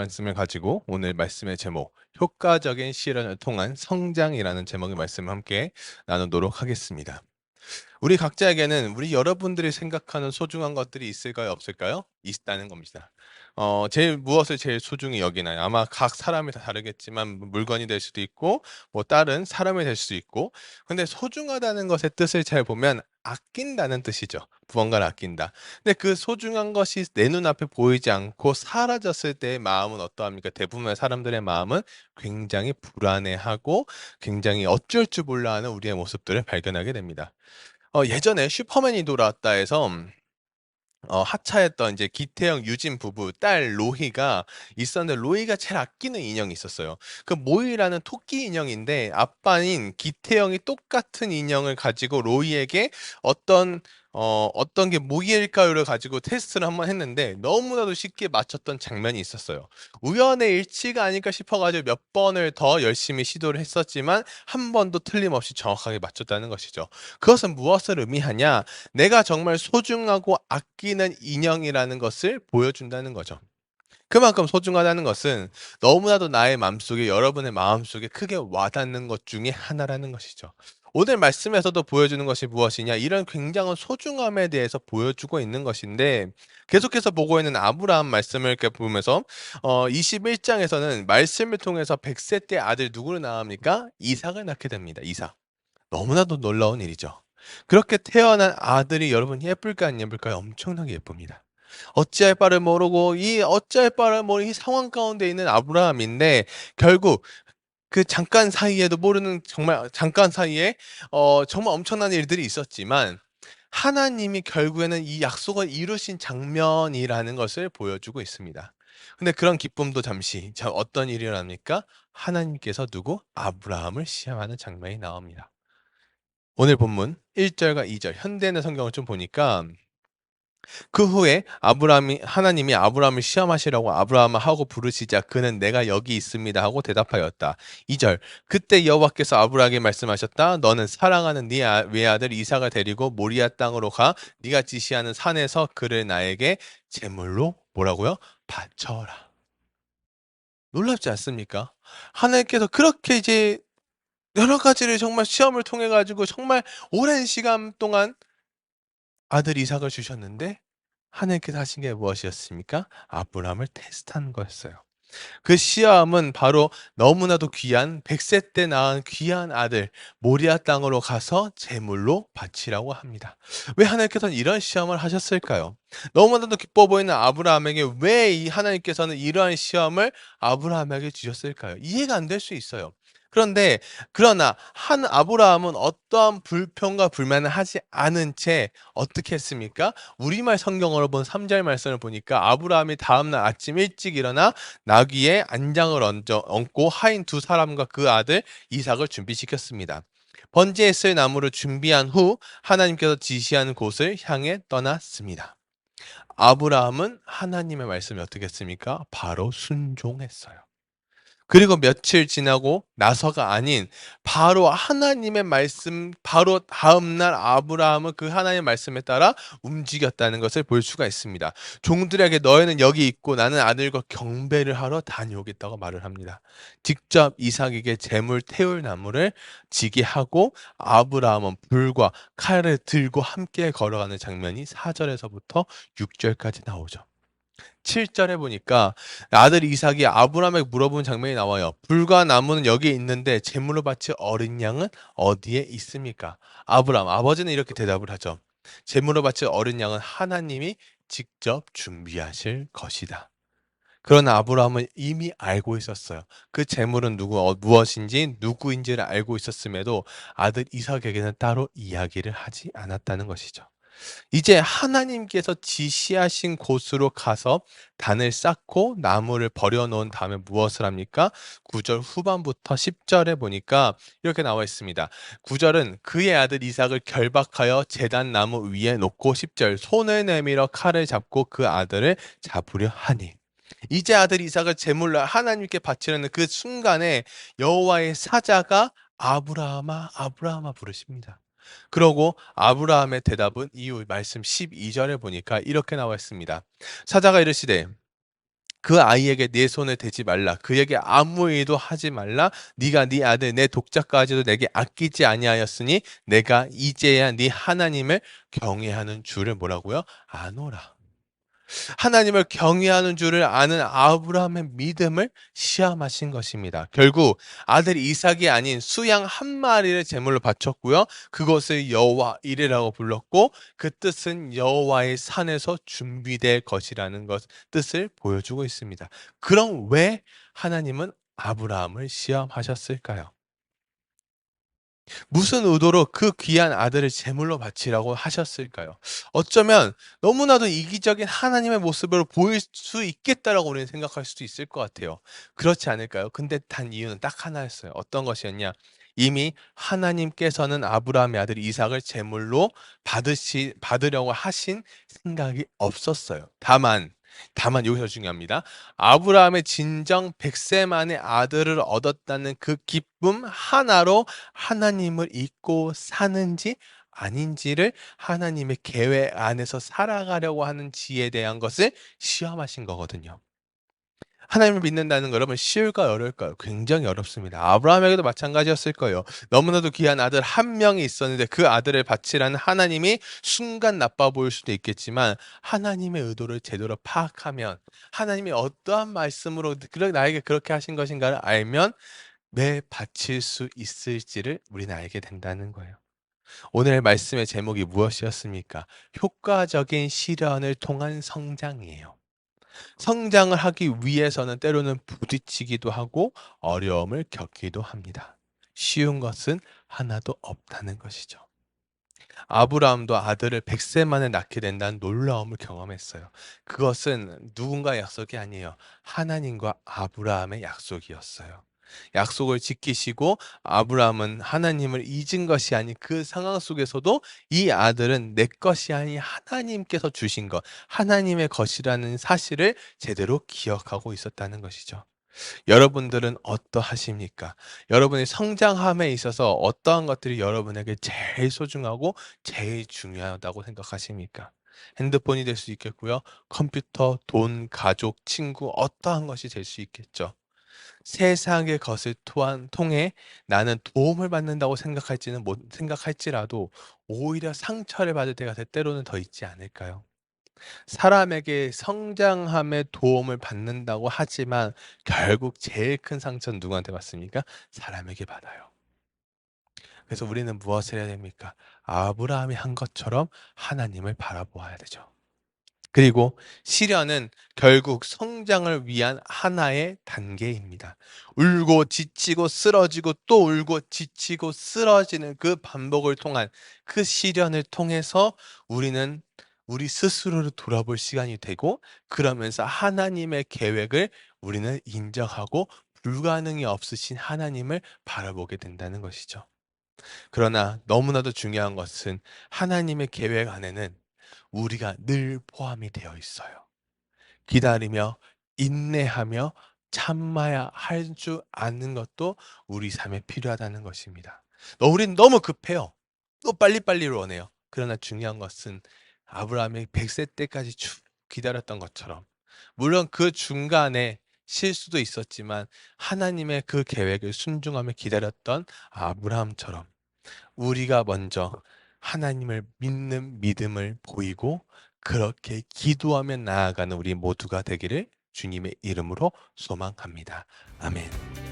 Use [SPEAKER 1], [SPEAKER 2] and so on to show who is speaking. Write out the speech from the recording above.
[SPEAKER 1] 말씀을 가지고 오늘 말씀의 제목 효과적인 실현을 통한 성장이라는 제목의 말씀을 함께 나누도록 하겠습니다. 우리 각자에게는 우리 여러분들이 생각하는 소중한 것들이 있을까요? 없을까요? 있다는 겁니다. 어 제일 무엇을 제일 소중히 여기나요? 아마 각 사람이 다 다르겠지만 뭐 물건이 될 수도 있고 뭐 다른 사람이 될 수도 있고 근데 소중하다는 것의 뜻을 잘 보면 아낀다는 뜻이죠. 무언가를 아낀다. 근데 그 소중한 것이 내 눈앞에 보이지 않고 사라졌을 때의 마음은 어떠합니까? 대부분의 사람들의 마음은 굉장히 불안해하고 굉장히 어쩔 줄 몰라 하는 우리의 모습들을 발견하게 됩니다. 어 예전에 슈퍼맨이 돌아왔다 해서 어 하차했던 이제 기태형, 유진 부부 딸 로희가 있었는데 로희가 제일 아끼는 인형이 있었어요. 그 모이라는 토끼 인형인데 아빠인 기태형이 똑같은 인형을 가지고 로희에게 어떤 어 어떤 게 모이일까요를 가지고 테스트를 한번 했는데 너무나도 쉽게 맞췄던 장면이 있었어요. 우연의 일치가 아닐까 싶어 가지고 몇 번을 더 열심히 시도를 했었지만 한 번도 틀림없이 정확하게 맞췄다는 것이죠. 그것은 무엇을 의미하냐? 내가 정말 소중하고 아끼는 인형이라는 것을 보여준다는 거죠. 그만큼 소중하다는 것은 너무나도 나의 마음속에 여러분의 마음속에 크게 와닿는 것 중에 하나라는 것이죠. 오늘 말씀에서도 보여주는 것이 무엇이냐? 이런 굉장한 소중함에 대해서 보여주고 있는 것인데 계속해서 보고 있는 아브라함 말씀을 보면서 어 21장에서는 말씀을 통해서 100세 때 아들 누구를 낳습니까? 이삭을 낳게 됩니다. 이삭. 너무나도 놀라운 일이죠. 그렇게 태어난 아들이 여러분 예쁠까 안 예쁠까요? 엄청나게 예쁩니다. 어찌할 바를 모르고 이 어찌할 바를 모르는 이 상황 가운데 있는 아브라함인데 결국 그 잠깐 사이에도 모르는 정말 잠깐 사이에 어 정말 엄청난 일들이 있었지만 하나님이 결국에는 이 약속을 이루신 장면이라는 것을 보여주고 있습니다. 근데 그런 기쁨도 잠시 자 어떤 일이 일어납니까? 하나님께서 누구? 아브라함을 시험하는 장면이 나옵니다. 오늘 본문 1 절과 2절 현대인의 성경을 좀 보니까 그 후에 아브라함이 하나님이 아브라함을 시험하시라고 아브라함을 하고 부르시자 그는 내가 여기 있습니다 하고 대답하였다. 2절 그때 여호와께서 아브라함에게 말씀하셨다. 너는 사랑하는 네 아- 외아들 이삭을 데리고 모리아 땅으로 가 네가 지시하는 산에서 그를 나에게 제물로 뭐라고요? 바쳐라. 놀랍지 않습니까? 하나님께서 그렇게 이제 여러 가지를 정말 시험을 통해 가지고 정말 오랜 시간 동안 아들 이삭을 주셨는데 하나님께서 하신 게 무엇이었습니까? 아브라함을 테스트한 거였어요. 그 시험은 바로 너무나도 귀한 100세 때 낳은 귀한 아들 모리아 땅으로 가서 제물로 바치라고 합니다. 왜 하나님께서는 이런 시험을 하셨을까요? 너무나도 기뻐 보이는 아브라함에게 왜이 하나님께서는 이러한 시험을 아브라함에게 주셨을까요? 이해가 안 될 수 있어요. 그런데 그러나 한 아브라함은 어떠한 불평과 불만을 하지 않은 채 어떻게 했습니까? 우리말 성경으로 본 3절 말씀을 보니까 아브라함이 다음날 아침 일찍 일어나 나귀에 안장을 얹어 얹고 하인 두 사람과 그 아들 이삭을 준비시켰습니다. 번제에 쓸 나무를 준비한 후 하나님께서 지시한 곳을 향해 떠났습니다. 아브라함은 하나님의 말씀을 어떻게 했습니까? 바로 순종했어요. 그리고 며칠 지나고 나서가 아닌 바로 하나님의 말씀 바로 다음 날 아브라함은 그 하나님의 말씀에 따라 움직였다는 것을 볼 수가 있습니다. 종들에게 너희는 여기 있고 나는 아들과 경배를 하러 다녀오겠다고 말을 합니다. 직접 이삭에게 재물 태울 나무를 지게 하고 아브라함은 불과 칼을 들고 함께 걸어가는 장면이 4절에서부터 6절까지 나오죠. 7절에 보니까 아들 이삭이 아브라함에게 물어본 장면이 나와요. 불과 나무는 여기에 있는데 제물로 바칠 어린 양은 어디에 있습니까? 아브라함 아버지는 이렇게 대답을 하죠. 제물로 바칠 어린 양은 하나님이 직접 준비하실 것이다. 그러나 아브라함은 이미 알고 있었어요. 그 제물은 누구 어, 무엇인지 누구인지를 알고 있었음에도 아들 이삭에게는 따로 이야기를 하지 않았다는 것이죠. 이제 하나님께서 지시하신 곳으로 가서 단을 쌓고 나무를 버려 놓은 다음에 무엇을 합니까? 9절 후반부터 10절에 보니까 이렇게 나와 있습니다. 9절은 그의 아들 이삭을 결박하여 제단 나무 위에 놓고 10절 손을 내밀어 칼을 잡고 그 아들을 잡으려 하니 이제 아들 이삭을 제물로 하나님께 바치려는 그 순간에 여호와의 사자가 아브라함아 아브라함아 부르십니다. 그러고 아브라함의 대답은 이후 말씀 12절에 보니까 이렇게 나와 있습니다. 사자가 이르시되 그 아이에게 내 손을 대지 말라. 그에게 아무 일도 하지 말라. 네가 네 아들 내 독자까지도 내게 아끼지 아니하였으니 내가 이제야 네 하나님을 경외하는 줄을 뭐라고요? 아노라. 하나님을 경외하는 줄을 아는 아브라함의 믿음을 시험하신 것입니다. 결국 아들 이삭이 아닌 수양 한 마리를 제물로 바쳤고요. 그것을 여호와 이레라고 불렀고 그 뜻은 여호와의 산에서 준비될 것이라는 것 뜻을 보여주고 있습니다. 그럼 왜 하나님은 아브라함을 시험하셨을까요? 무슨 의도로 그 귀한 아들을 제물로 바치라고 하셨을까요? 어쩌면 너무나도 이기적인 하나님의 모습으로 보일 수 있겠다라고 우리는 생각할 수도 있을 것 같아요. 그렇지 않을까요? 근데 단 이유는 딱 하나였어요. 어떤 것이었냐? 이미 하나님께서는 아브라함의 아들 이삭을 제물로 받으시 받으려고 하신 생각이 없었어요. 다만 다만 여기서 중요합니다. 아브라함의 진정 100세 만에 아들을 얻었다는 그 기쁨 하나로 하나님을 잊고 사는지 아닌지를 하나님의 계획 안에서 살아가려고 하는 지에 대한 것을 시험하신 거거든요. 하나님을 믿는다는 거 여러분 쉬울까요? 어려울까요? 굉장히 어렵습니다. 아브라함에게도 마찬가지였을 거예요. 너무나도 귀한 아들 한 명이 있었는데 그 아들을 바치라는 하나님이 순간 나빠 보일 수도 있겠지만 하나님의 의도를 제대로 파악하면 하나님이 어떠한 말씀으로 나에게 그렇게 하신 것인가를 알면 왜 바칠 수 있을지를 우리는 알게 된다는 거예요. 오늘 말씀의 제목이 무엇이었습니까? 효과적인 시련을 통한 성장이에요. 성장을 하기 위해서는 때로는 부딪히기도 하고 어려움을 겪기도 합니다. 쉬운 것은 하나도 없다는 것이죠. 아브라함도 아들을 100세 만에 낳게 된다는 놀라움을 경험했어요. 그것은 누군가의 약속이 아니에요. 하나님과 아브라함의 약속이었어요. 약속을 지키시고 아브라함은 하나님을 잊은 것이 아닌 그 상황 속에서도 이 아들은 내 것이 아닌 하나님께서 주신 것, 하나님의 것이라는 사실을 제대로 기억하고 있었다는 것이죠. 여러분들은 어떠하십니까? 여러분의 성장함에 있어서 어떠한 것들이 여러분에게 제일 소중하고 제일 중요하다고 생각하십니까? 핸드폰이 될 수 있겠고요. 컴퓨터, 돈, 가족, 친구, 어떠한 것이 될 수 있겠죠. 세상의 것을 토한 통해 나는 도움을 받는다고 생각할지는 못 생각할지라도 오히려 상처를 받을 때가 때때로는 더 있지 않을까요? 사람에게 성장함에 도움을 받는다고 하지만 결국 제일 큰 상처는 누구한테 받습니까? 사람에게 받아요. 그래서 우리는 무엇을 해야 됩니까? 아브라함이 한 것처럼 하나님을 바라보아야 되죠. 그리고 시련은 결국 성장을 위한 하나의 단계입니다. 울고 지치고 쓰러지고 또 울고 지치고 쓰러지는 그 반복을 통한 그 시련을 통해서 우리는 우리 스스로를 돌아볼 시간이 되고 그러면서 하나님의 계획을 우리는 인정하고 불가능이 없으신 하나님을 바라보게 된다는 것이죠. 그러나 너무나도 중요한 것은 하나님의 계획 안에는 우리가 늘 포함이 되어 있어요. 기다리며 인내하며 참아야 할 줄 아는 것도 우리 삶에 필요하다는 것입니다. 너 우린 너무 급해요. 또 빨리빨리를 원해요. 그러나 중요한 것은 아브라함이 100세 때까지 쭉 기다렸던 것처럼 물론 그 중간에 실수도 있었지만 하나님의 그 계획을 순종하며 기다렸던 아브라함처럼 우리가 먼저 하나님을 믿는 믿음을 보이고 그렇게 기도하며 나아가는 우리 모두가 되기를 주님의 이름으로 소망합니다. 아멘.